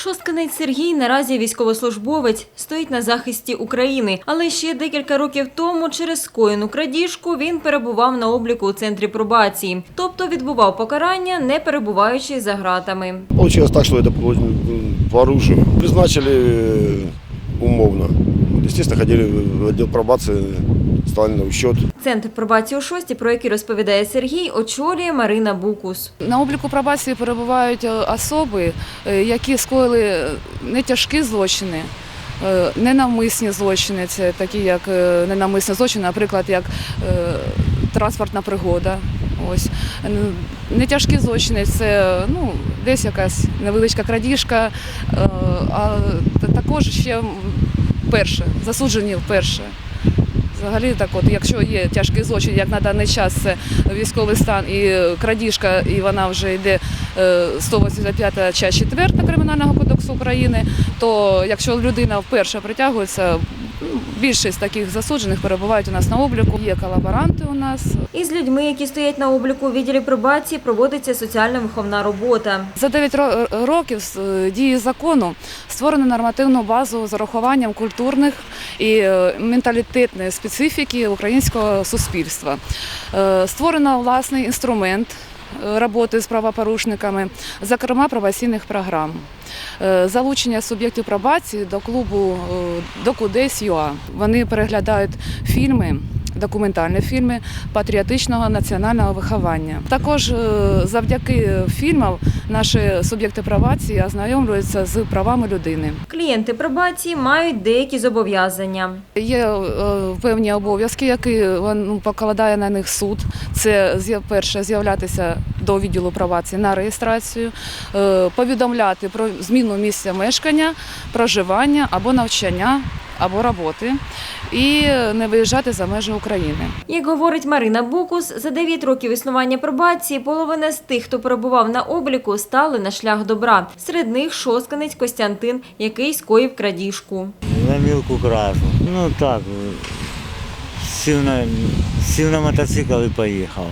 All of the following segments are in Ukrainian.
Шостканець Сергій наразі військовослужбовець, стоїть на захисті України. Але ще декілька років тому через скоєну крадіжку він перебував на обліку у центрі пробації. Тобто відбував покарання, не перебуваючи за ґратами. Получилось так, что это по. Призначили э, умовно. Естественно, ходили в отдел пробации, стали на учет. Центр пробації у шості, про який розповідає Сергій, очолює Марина Букус. На обліку пробації перебувають е, особи, е, які скоїли е, не тяжкі злочини, ненавмисні злочини, це такі як ненавмисні злочини, наприклад, як е, транспортна пригода. Ось Н- не тяжкі злочини, це ну, десь якась невеличка крадіжка, е, а також ще перше, засуджені вперше. Взагалі, так от, якщо є тяжкий злочин, як на даний час це військовий стан і е, крадіжка, і вона вже йде е, 185 часть 4 Кримінального кодексу України, то якщо людина вперше притягується, більшість таких засуджених перебувають у нас на обліку. Є колаборанти у нас. Із людьми, які стоять на обліку у відділі пробації, проводиться соціально-виховна робота. За 9 років з е, дії закону створено нормативну базу з урахуванням культурних і е, менталітетної специфіки українського суспільства. Е, Створено власний інструмент роботи з правопорушниками, зокрема правосійних програм. Е, Залучення суб'єктів пробації до клубу е, «Докудесь.ЮА». Вони переглядають фільми. Документальні фільми патріотичного національного виховання. Також е, завдяки фільмам наші суб'єкти пробації ознайомлюються з правами людини. Клієнти пробації мають деякі зобов'язання. Є е, певні обов'язки, які ну, покладає на них суд. Це перше з'являтися до відділу пробації на реєстрацію, е, повідомляти про зміну місця мешкання, проживання або навчання, або роботи, і не виїжджати за межі України. Як говорить Марина Букус, за 9 років існування пробації половина з тих, хто перебував на обліку, стали на шлях добра. Серед них шостканець Костянтин, який скоїв крадіжку. На мілку кражу. Ну так, сів на, сів на мотоцикл і поїхав.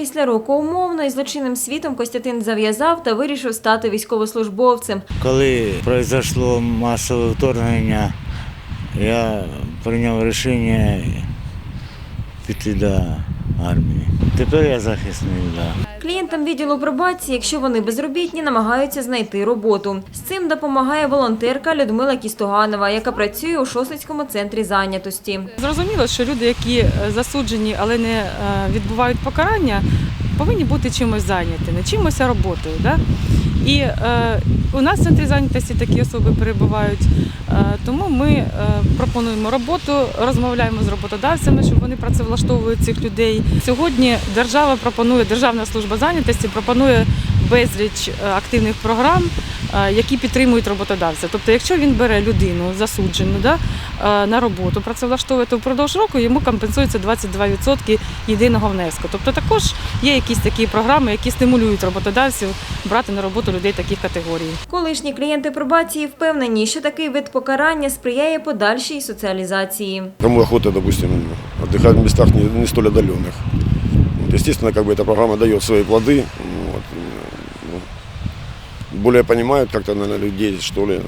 Після року умовно із злочинним світом Костянтин зав'язав та вирішив стати військовослужбовцем. Коли пройшло масове вторгнення, я прийняв рішення піти до армії. Тепер я захисник, Да. Клієнтам відділу пробації, якщо вони безробітні, намагаються знайти роботу. З цим допомагає волонтерка Людмила Кістоганова, яка працює у Шосницькому центрі зайнятості. Зрозуміло, що люди, які е, засуджені, але не е, відбувають покарання, повинні бути чимось зайняті, не чимось роботою. Да? І е, у нас в центрі зайнятості такі особи перебувають, е, тому ми е, пропонуємо роботу, розмовляємо з роботодавцями, щоб вони працевлаштовують цих людей. Сьогодні держава пропонує, Державна служба зайнятості пропонує безліч е, активних програм, е, які підтримують роботодавця. Тобто, якщо він бере людину засуджену да, е, на роботу, працевлаштовує, то впродовж року йому компенсується 22% єдиного внеску. Тобто також є якісь такі програми, які стимулюють роботодавців брати на роботу людей таких категорій. Колишні клієнти пробації впевнені, що такий вид покарання сприяє подальшій соціалізації. Кому охота, допустим, отдыхать в местах не, не столь отдаленных. Вот, естественно, как бы эта программа дает свои плоды. Более понимают как-то, наверное, людей, что ли.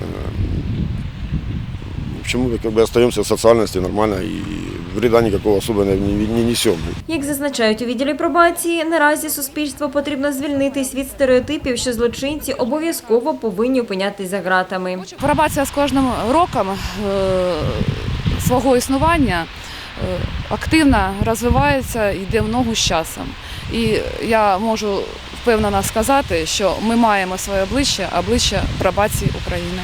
Почему как бы остаемся в социальности нормально и вреда никакого особо не, не, не несем. Як зазначають у відділі пробації, наразі суспільство потрібно звільнитись від стереотипів, що злочинці обов'язково повинні опинятись за ґратами. Пробація з кожним роком е, свого існування е, активно розвивається йде в ногу з часом. І я можу впевнено сказати, що ми маємо своє обличчя, обличчя пробації України.